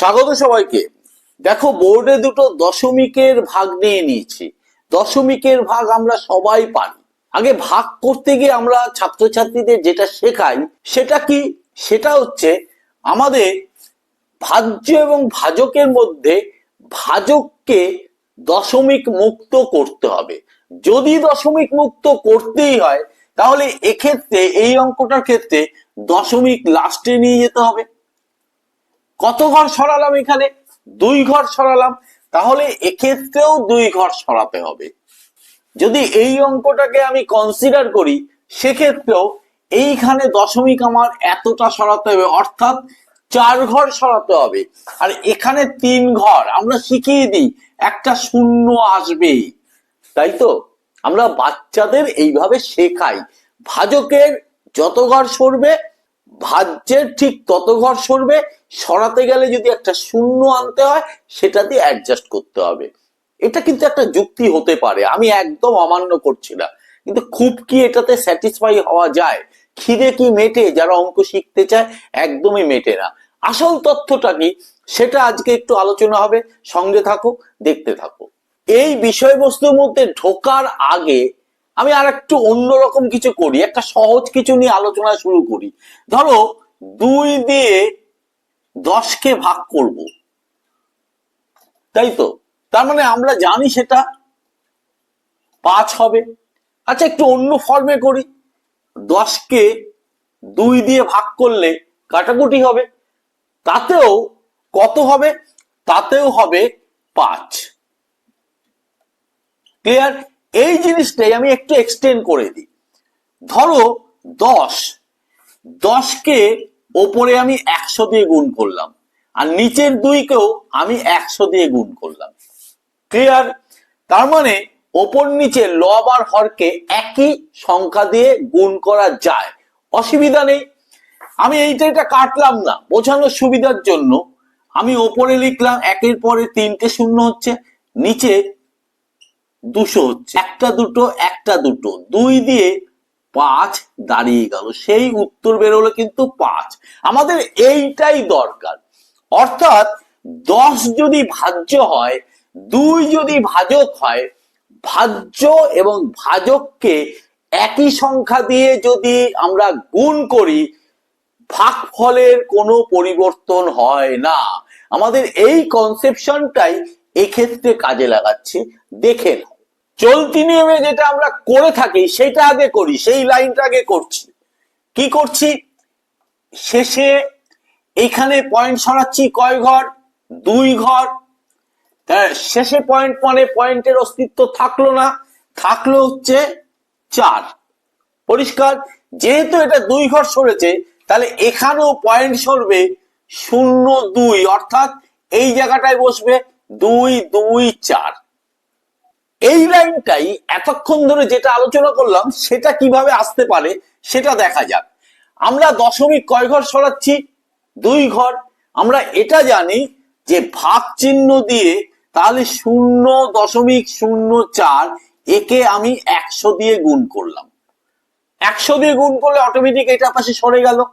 স্বাগত সবাইকে। দেখো, বোর্ডে দুটো দশমিকের ভাগ নিয়ে নিয়েছি। দশমিকের ভাগ আমরা সবাই পারি। আগে ভাগ করতে গিয়ে আমরা ছাত্রছাত্রীদের যেটা শেখাই, সেটা কি? সেটা হচ্ছে আমাদের ভাজ্য এবং ভাজকের মধ্যে ভাজককে দশমিক মুক্ত করতে হবে। যদি দশমিক মুক্ত করতেই হয়, তাহলে এক্ষেত্রে, এই অঙ্কটার ক্ষেত্রে দশমিক লাস্টে নিয়ে যেতে হবে। কত ঘর সরালাম এখানে? দুই ঘর সরালাম। তাহলে এক্ষেত্রেও দুই ঘর সরাতে হবে। যদি এই অঙ্কটাকে আমি কনসিডার করি, সেক্ষেত্রেও এইখানে দশমিক আমার এতটা সরাতে হবে, অর্থাৎ চার ঘর সরাতে হবে। আর এখানে তিন ঘর, আমরা শিখিয়ে দিই, একটা শূন্য আসবেই। তাই তো? আমরা বাচ্চাদের এইভাবে শেখাই। ভাজকের যত ঘর সরবে ভাজ্যের ঠিক তত ঘর সরবে, সরাতে গেলে যদি একটা শূন্য আনতে হয়, সেটা দিয়ে অ্যাডজাস্ট করতে হবে। এটা কিন্তু একটা যুক্তি হতে পারে, আমি একদম অমান্য করছি না। কিন্তু খুব কি এটাতে স্যাটিসফাই হওয়া যায়? খিদে কি মেটে? যারা অঙ্ক শিখতে চায়, একদমই মেটে না। আসল তথ্যটা কি? সেটা আজকে একটু আলোচনা হবে, সঙ্গে থাকো দেখতে থাকো এই বিষয়বস্তুর মধ্যে ঢোকার আগে আমি আর একটু অন্যরকম কিছু করি, একটা সহজ কিছু নিয়ে আলোচনা শুরু করি। ধরো, দুই দিয়ে দশকে ভাগ করব। তাই তো? তার মানে আমরা জানি সেটা পাঁচ হবে। আচ্ছা একটু অন্য ফর্মে করি। দশকে দুই দিয়ে ভাগ করলে কাটাকুটি হবে। তাতেও কত হবে? তাতেও হবে পাঁচ। ক্লিয়ার? এই জিনিসটাই আমি একটু এক্সটেন্ড করে দিই। ধরো দশ। দশকে ওপরে আমি একশো দিয়ে গুণ করলাম। আর নিচের দুইকেও আমি একশো দিয়ে গুণ করলাম। ক্লিয়ার তার মানে ওপর নিচে লব আর হরকে একই সংখ্যা দিয়ে গুণ করা যায়। অসুবিধা নেই। আমি এইটা এটা কাটলাম না। বোঝানোর সুবিধার জন্য আমি ওপরে লিখলাম, একের পরে তিনটে শূন্য হচ্ছে, নিচে দুশো হচ্ছে। একটা দুটো একটা দুটো। দুই দিয়ে পাঁচ দাঁড়িয়ে গেল। সেই উত্তর বেরোলো কিন্তু পাঁচ। আমাদের এইটাই দরকার। অর্থাৎ দশ যদি ভাজ্য হয়, দুই যদি ভাজক হয়, ভাজ্য এবং ভাজককে একই সংখ্যা দিয়ে যদি আমরা গুণ করি, ভাগফলের কোনো পরিবর্তন হয় না। আমাদের এই কনসেপশনটাই এক্ষেত্রে কাজে লাগাচ্ছে। দেখে চলতি নিয়মে যেটা আমরা করে থাকি, সেটা আগে করি, সেই লাইনটা আগে করছি। কি করছি? শেষে এখানে পয়েন্ট সরাচ্ছি, কয় ঘর? দুই ঘর। তা শেষে পয়েন্ট মানে পয়েন্টের অস্তিত্ব থাকল না। থাকল হচ্ছে চার। পরিষ্কার? যেহেতু এটা দুই ঘর সরেছে, তাহলে এখানেও পয়েন্ট সরবে শূন্য দুই, অর্থাৎ এই জায়গাটায় বসবে দুই দুই, চার। এই লাইনটাই এতক্ষণ ধরে যেটা আলোচনা করলাম, সেটা কীভাবে আসতে পারে সেটা দেখা যাক। আমরা দশমিক কয় ঘর সরাচ্ছি? দুই ঘর। আমরা এটা জানি যে ভাগ চিহ্ন দিয়ে তাহলে শূন্য দশমিক শূন্য চার একে আমি একশো দিয়ে গুণ করলাম। একশো দিয়ে গুণ করলে অটোমেটিক এটা পাশে সরে গেল।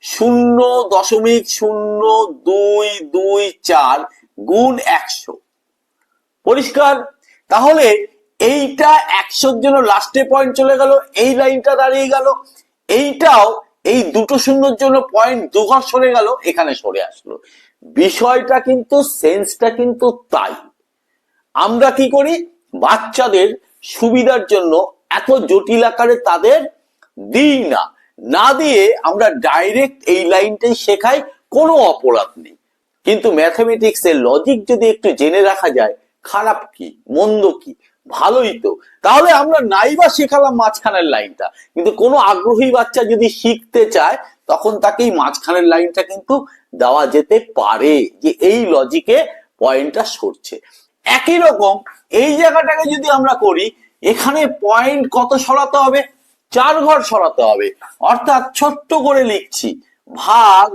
শূন্য দশমিক শূন্য দুই দুই, চার গুণ একশো। পরিষ্কার? তাহলে এইটা একশোর জন্য লাস্টে পয়েন্ট চলে গেল, এই লাইনটা দাঁড়িয়ে গেল। এইটাও এই দুটো শূন্যর জন্য পয়েন্ট দুঘর সরে গেল, এখানে সরে আসলো। বিষয়টা কিন্তু সেন্সটা কিন্তু তাই। আমরা কি করি? বাচ্চাদের সুবিধার জন্য এত জটিল আকারে তাদের দিই না। না দিয়ে আমরা ডাইরেক্ট এই লাইনটাই শেখাই, কোনো অপরাধ নেই। কিন্তু ম্যাথামেটিক্স এর লজিক যদি একটু জেনে রাখা যায়, খারাপ কি, মন্দ কি, ভালোই তো। তাহলে আমরা নাইবা শেখালাম মাঝখানের লাইনটা। কিন্তু কোনো আগ্রহী বাচ্চা যদি শিখতে চায়, তখন তাকে এই মাঝখানের লাইনটা কিন্তু দেওয়া যেতে পারে, যে এই লজিকে পয়েন্টটা সরছে। একই রকম এই জায়গাটাকে যদি আমরা করি, এখানে পয়েন্ট কত সরাতে হবে? চার ঘর সরাতে হবে। অর্থাৎ ছোট্ট করে লিখছি, ভাগ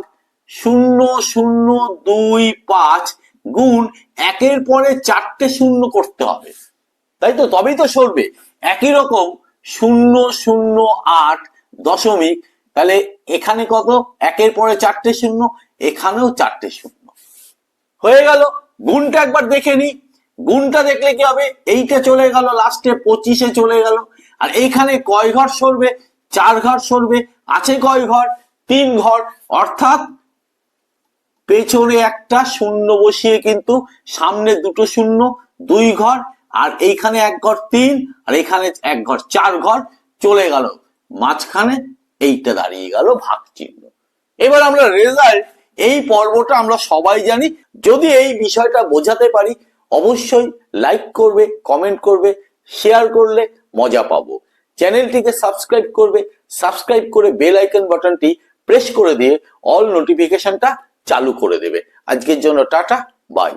শূন্য শূন্য, দুই, পাঁচ গুণ একের পরে চারটে শূন্য করতে হবে। তাই তো? তবেই তো সরবে একই রকম শূন্য শূন্য, আট দশমিক, তাহলে এখানে কত? একের পরে চারটে শূন্য, এখানেও চারটে শূন্য। হয়ে গেল। গুণটা একবার দেখে নি। গুণটা দেখলে কি হবে? এইটা চলে গেল লাস্টে, পঁচিশে চলে গেল। আর এইখানে কয় ঘর সরবে? চার ঘর সরবে। আছে কয় ঘর? তিন ঘর। অর্থাৎ পেছনে একটা শূন্য বসিয়ে কিন্তু সামনে দুটো শূন্য, দুই ঘর, আর এইখানে এক ঘর তিন, আর এখানে এক ঘর চার ঘর চলে গেল। মাঝখানে এইটা দাঁড়িয়ে গেল ভাগ চিহ্ন এবার আমরা রেজাল্ট এই পর্বটা আমরা সবাই জানি। যদি এই বিষয়টা বোঝাতে পারি, অবশ্যই লাইক করবে কমেন্ট করবে শেয়ার করলে মজা পাবো। চ্যানেলটিকে সাবস্ক্রাইব করবে সাবস্ক্রাইব করে বেল আইকন বাটনটি প্রেস করে দিয়ে অল নোটিফিকেশনটা চালু করে দেবে। আজকের জন্য টাটা বাই।